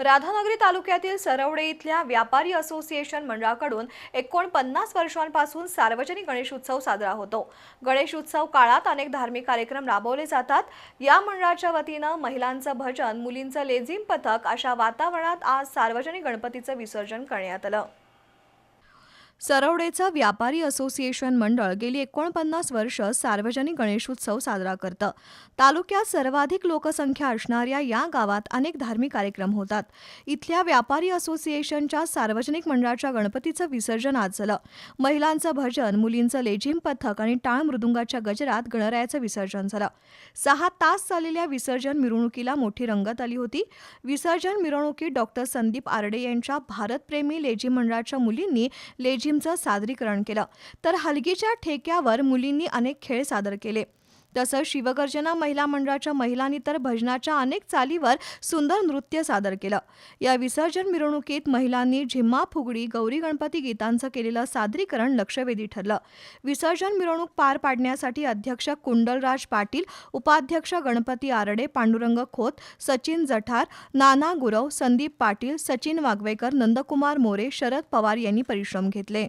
राधानगरी तालुक्यातील सरवडे इथल्या व्यापारी असोसिएशन मंडळाकडून एकोणपन्नास वर्षांपासून सार्वजनिक गणेश उत्सव साजरा होतो. गणेश उत्सव काळात अनेक धार्मिक कार्यक्रम राबवले जातात. या मंडळाच्या वतीनं महिलांचं भजन मुलींचं लेझिम पथक अशा वातावरणात आज सार्वजनिक गणपतीचं विसर्जन करण्यात आलं. सरवडेचं व्यापारी असोसिएशन मंडळ गेली एकोणपन्नास वर्ष सार्वजनिक गणेशोत्सव साजरा करतं. तालुक्यात सर्वाधिक लोकसंख्या असणाऱ्या या गावात अनेक धार्मिक कार्यक्रम होतात. इथल्या व्यापारी असोसिएशनच्या सार्वजनिक मंडळाच्या गणपतीचं विसर्जन आज झालं. महिलांचं भजन मुलींचं लेझिम पथक आणि टाळ मृदुंगाच्या गजरात गणरायाचं विसर्जन झालं. सहा तास चाललेल्या विसर्जन मिरवणुकीला मोठी रंगत आली होती. विसर्जन मिरवणुकीत डॉक्टर संदीप आरडे यांच्या भारतप्रेमी लेझिम मंडळाच्या मुलींनी लेझिमचं सादरीकरण केलं. तर हलगीच्या ठेक्यावर मुलींनी अनेक खेळ सादर केले. तसंच शिवगर्जना महिला मंडळाच्या महिलांनी तर भजनाच्या अनेक चालीवर सुंदर नृत्य सादर केलं. या विसर्जन मिरवणुकीत महिलांनी झिम्मा फुगडी गौरी गणपती गीतांचं केलेलं सादरीकरण लक्षवेधी ठरलं. विसर्जन मिरवणूक पार पाडण्यासाठी अध्यक्ष कुंडलराज पाटील उपाध्यक्ष गणपती आरडे पांडुरंग खोत सचिन जठार नाना गुरव संदीप पाटील सचिन वागवेकर नंदकुमार मोरे शरद पवार यांनी परिश्रम घेतले.